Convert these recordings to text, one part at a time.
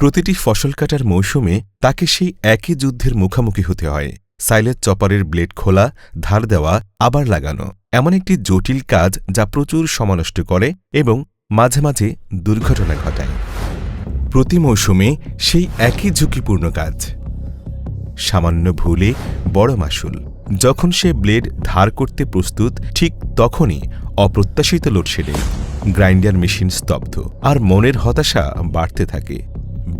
প্রতিটি ফসল কাটার মৌসুমে তাকে সেই একই যুদ্ধের মুখোমুখি হতে হয়। সাইলেজ চপারের ব্লেড খোলা, ধার দেওয়া, আবার লাগানো। এমন একটি জটিল কাজ যা প্রচুর সমানষ্ট করে এবং মাঝে মাঝে দুর্ঘটনা ঘটায়। প্রতি মৌসুমে সেই একই ঝুঁকিপূর্ণ কাজ। সামান্য ভুলে বড় মাসুল। যখন সে ব্লেড ধার করতে প্রস্তুত, ঠিক তখনই অপ্রত্যাশিত লোডশেডিং গ্রাইন্ডার মেশিন স্তব্ধ। আর মনের হতাশা বাড়তে থাকে।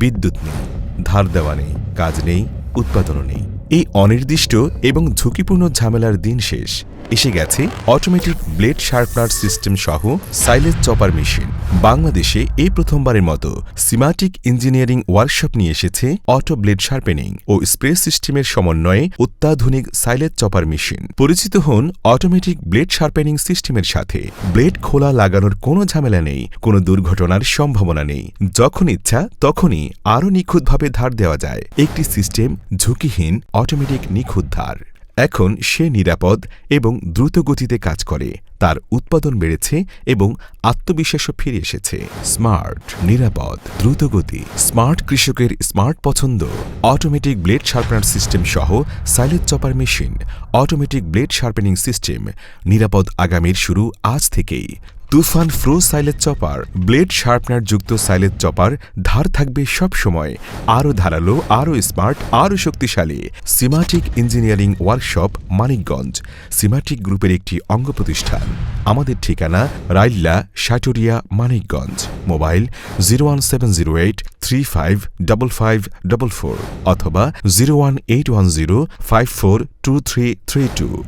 বিদ্যুৎ নেই ধার দেওয়া নেই কাজ নেই উৎপাদনও নেই। এই অনির্দিষ্ট এবং ঝুঁকিপূর্ণ ঝামেলার দিন শেষ। এসে গেছে অটোমেটিক ব্লেড শার্পনার সিস্টেম সহ সাইলেজ চপার মেশিন বাংলাদেশে এই প্রথমবারের মতো সিমাটিক ইঞ্জিনিয়ারিং ওয়ার্কশপ নিয়ে এসেছে অটো ব্লেড শার্পেনিং ও স্প্রে সিস্টেমের সমন্বয়ে অত্যাধুনিক সাইলেজ চপার মেশিন পরিচিত হন অটোমেটিক ব্লেড শার্পেনিং সিস্টেমের সাথে। ব্লেড খোলা লাগানোর কোনো ঝামেলা নেই, কোনো দুর্ঘটনার সম্ভাবনা নেই। যখন ইচ্ছা, তখনই আরও নিখুঁতভাবে ধার দেওয়া যায়। একটি সিস্টেম ঝুঁকিহীন অটোমেটিক নিখুঁত ধার এখন সে নিরাপদ এবং দ্রুত গতিতে কাজ করে, তার উৎপাদন বেড়েছে এবং আত্মবিশ্বাসও ফিরে এসেছে। স্মার্ট, নিরাপদ, দ্রুতগতি, স্মার্ট কৃষকের স্মার্ট পছন্দ। অটোমেটিক ব্লেড শার্পনার সিস্টেম সহ silage chopper machine, automatic blade sharpening system, নিরাপদ আগামীর শুরু আজ থেকেই। তুফান ফ্রো সাইলেজ চপার, ব্লেড শার্পনার যুক্ত সাইলেজ চপার, ধার থাকবে সব সময়। আরও ধারালো, আরও স্মার্ট, আরও শক্তিশালী। Simatic engineering workshop, Manikganj. সিমাটিক গ্রুপের একটি অঙ্গ প্রতিষ্ঠান। আমাদের ঠিকানা Railla Saturia Manikganj. Mobile zero one seven zero eight three five double five double four অথবা zero one eight one zero five four two three three two.